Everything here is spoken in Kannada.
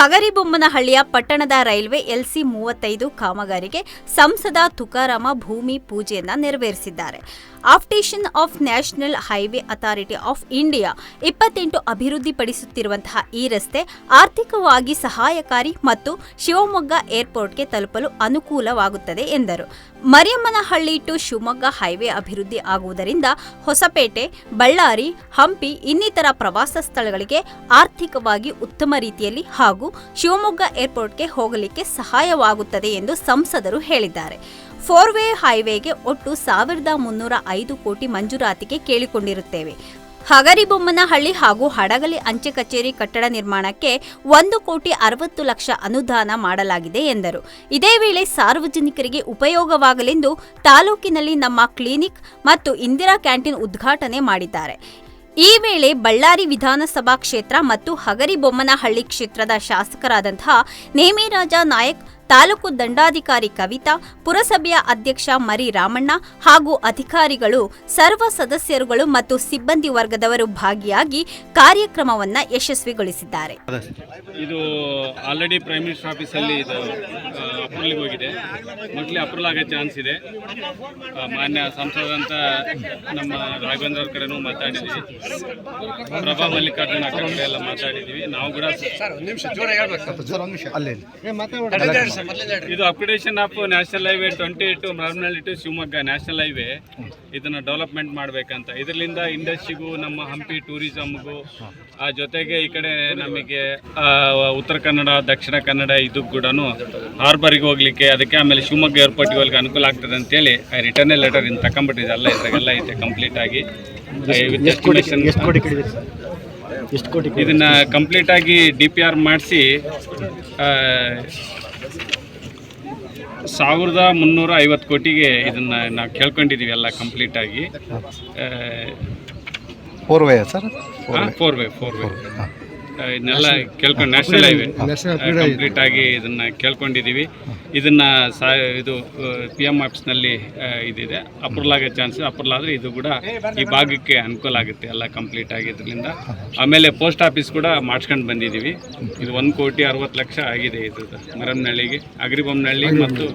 ಹಗರಿಬೊಮ್ಮನಹಳ್ಳಿಯ ಪಟ್ಟಣದ ರೈಲ್ವೆ ಎಲ್ಸಿ ಮೂವತ್ತೈದು ಕಾಮಗಾರಿಗೆ ಸಂಸದ ತುಕಾರಾಮ ಭೂಮಿ ಪೂಜೆಯನ್ನ ನೆರವೇರಿಸಿದ್ದಾರೆ. Upgradation of national highway authority of India ಇಪ್ಪತ್ತೆಂಟು ಅಭಿವೃದ್ಧಿಪಡಿಸುತ್ತಿರುವಂತಹ ಈ ರಸ್ತೆ ಆರ್ಥಿಕವಾಗಿ ಸಹಾಯಕಾರಿ ಮತ್ತು ಶಿವಮೊಗ್ಗ ಏರ್ಪೋರ್ಟ್ಗೆ ತಲುಪಲು ಅನುಕೂಲವಾಗುತ್ತದೆ ಎಂದರು. ಮರಿಯಮ್ಮನಹಳ್ಳಿ ಟು ಶಿವಮೊಗ್ಗ ಹೈವೇ ಅಭಿವೃದ್ಧಿ ಆಗುವುದರಿಂದ ಹೊಸಪೇಟೆ, ಬಳ್ಳಾರಿ, ಹಂಪಿ ಇನ್ನಿತರ ಪ್ರವಾಸ ಸ್ಥಳಗಳಿಗೆ ಆರ್ಥಿಕವಾಗಿ ಉತ್ತಮ ರೀತಿಯಲ್ಲಿ ಹಾಗೂ ಶಿವಮೊಗ್ಗ ಏರ್ಪೋರ್ಟ್ಗೆ ಹೋಗಲಿಕ್ಕೆ ಸಹಾಯವಾಗುತ್ತದೆ ಎಂದು ಸಂಸದರು ಹೇಳಿದ್ದಾರೆ. ಫೋರ್ ವೇ ಹೈವೇಗೆ ಒಟ್ಟು ಸಾವಿರದ ಮುನ್ನೂರ ಐದು ಕೋಟಿ ಮಂಜೂರಾತಿಗೆ ಕೇಳಿಕೊಂಡಿರುತ್ತೇವೆ. ಹಗರಿಬೊಮ್ಮನಹಳ್ಳಿ ಹಾಗೂ ಹಡಗಲಿ ಅಂಚೆ ಕಚೇರಿ ಕಟ್ಟಡ ನಿರ್ಮಾಣಕ್ಕೆ ಒಂದು ಕೋಟಿ ಅರವತ್ತು ಲಕ್ಷ ಅನುದಾನ ಮಾಡಲಾಗಿದೆ ಎಂದರು. ಇದೇ ವೇಳೆ ಸಾರ್ವಜನಿಕರಿಗೆ ಉಪಯೋಗವಾಗಲೆಂದು ತಾಲೂಕಿನಲ್ಲಿ ನಮ್ಮ ಕ್ಲಿನಿಕ್ ಮತ್ತು ಇಂದಿರಾ ಕ್ಯಾಂಟೀನ್ ಉದ್ಘಾಟನೆ ಮಾಡಿದ್ದಾರೆ. ಈ ವೇಳೆ ಬಳ್ಳಾರಿ ವಿಧಾನಸಭಾ ಕ್ಷೇತ್ರ ಮತ್ತು ಹಗರಿಬೊಮ್ಮನಹಳ್ಳಿ ಕ್ಷೇತ್ರದ ಶಾಸಕರಾದಂತಹ ನೇಮಿರಾಜ ನಾಯಕ್ ತಾಲೂಕು ದಂಡಾಧಿಕಾರಿ ಕವಿತಾ ಪುರಸಭೆಯ ಅಧ್ಯಕ್ಷ ಮರಿ ರಾಮಣ್ಣ ಹಾಗೂ ಅಧಿಕಾರಿಗಳು ಸರ್ವ ಸದಸ್ಯರುಗಳು ಮತ್ತು ಸಿಬ್ಬಂದಿ ವರ್ಗದವರು ಭಾಗಿಯಾಗಿ ಕಾರ್ಯಕ್ರಮವನ್ನ ಯಶಸ್ವಿಗೊಳಿಸಿದ್ದಾರೆ. ಇದು ಆಲ್ರೆಡಿ ಪ್ರೈಮ್ ಮಿನಿಸ್ಟರ್ ಆಫೀಸಲ್ಲಿ ಇದು ಅಪ್ರೂವಲ್ಗೆ ಹೋಗಿದೆ. ಮೋಸ್ಟ್ಲಿ ಅಪ್ರೂವಲ್ ಆಗೋ ಚಾನ್ಸ್ ಇದೆ. ಮಾನ್ಯ ಮಾನ್ಯ ಸಂಸದಂತ ನಮ್ಮ ರಾಘವೇಂದ್ರ ಅವ್ರ ಕಡೆನೂ ಮಾತಾಡಿದ್ದೀವಿ ಪ್ರಭಾ ಮಲ್ಲಿಕಾರ್ಜುನ ಆ ಕಡೆ ಎಲ್ಲ ಮಾತಾಡಿದ್ವಿ. ನಾವು ಕೂಡ ಅಲ್ಲೇ ಇದು upgradation of national highway twenty two Maramanahalli to Shivamogga national highway ಇದನ್ನ ಡೆವಲಪ್ಮೆಂಟ್ ಮಾಡಬೇಕಂತ. ಇದರಿಂದ ಇಂಡಸ್ಟ್ರಿಗೂ ನಮ್ಮ ಹಂಪಿ ಟೂರಿಸಮ್ಗೂ ಆ ಜೊತೆಗೆ ಈ ಕಡೆ ನಮಗೆ ಉತ್ತರ ಕನ್ನಡ ದಕ್ಷಿಣ ಕನ್ನಡ ಇದು ಕೂಡ ಹಾರ್ಬರ್ಗೆ ಹೋಗ್ಲಿಕ್ಕೆ ಅದಕ್ಕೆ ಆಮೇಲೆ ಶಿವಮೊಗ್ಗ ಏರ್ಪೋರ್ಟ್ಗೆ ಹೋಗ್ಲಿಕ್ಕೆ ಅನುಕೂಲ ಆಗ್ತದೆ ಅಂತೇಳಿ ರಿಟರ್ನ್ ಲೆಟರ್ ಇನ್ನು ತಗೊಂಡ್ಬಿಟ್ಟಿದೆ ಎಲ್ಲ ಇದ್ರಾಗೆಲ್ಲ ಐತೆ ಕಂಪ್ಲೀಟ್ ಆಗಿ. with estimation- ಎಷ್ಟು ಕೋಟಿ ಕಡಿದಿರಿ ಸರ್? ಎಷ್ಟು ಕೋಟಿ ಇದನ್ನ ಕಂಪ್ಲೀಟ್ ಆಗಿ ಡಿ ಪಿ ಆರ್ ಮಾಡಿಸಿ ಸಾವಿರದ ಮುನ್ನೂರ ಐವತ್ತು ಕೋಟಿಗೆ ಇದನ್ನು ನಾವು ಕೇಳ್ಕೊಂಡಿದ್ದೀವಿ ಎಲ್ಲ ಕಂಪ್ಲೀಟಾಗಿ four way sir? Four way four way ಇದನ್ನೆಲ್ಲ ಕೇಳ್ಕೊಂಡು ನ್ಯಾಷನಲ್ ಹೈವೇ ಕಂಪ್ಲೀಟ್ ಆಗಿ ಇದನ್ನ ಕೇಳ್ಕೊಂಡಿದ್ದೀವಿ ಇದನ್ನ ಸಾ ಇದು ಪಿ ಎಂ ಆಫೀಸ್ನಲ್ಲಿ ಇದಿದೆ. ಅಪ್ರೂವಲ್ ಆಗೋ ಚಾನ್ಸ್ ಅಪ್ರೂವಲ್ ಆದರೆ ಇದು ಕೂಡ ಈ ಭಾಗಕ್ಕೆ ಅನುಕೂಲ ಆಗುತ್ತೆ ಎಲ್ಲ ಕಂಪ್ಲೀಟ್ ಆಗಿದ್ರಿಂದ ಆಮೇಲೆ ಪೋಸ್ಟ್ ಆಫೀಸ್ ಕೂಡ ಮಾಡ್ಸ್ಕೊಂಡು ಬಂದಿದ್ದೀವಿ ಇದು ಒಂದು ಕೋಟಿ ಅರವತ್ತು ಲಕ್ಷ ಆಗಿದೆ ಇದು ಮರಮ್ನಹಳ್ಳಿಗೆ ಅಗ್ರಿಬೊಮ್ಮನಹಳ್ಳಿ ಮತ್ತು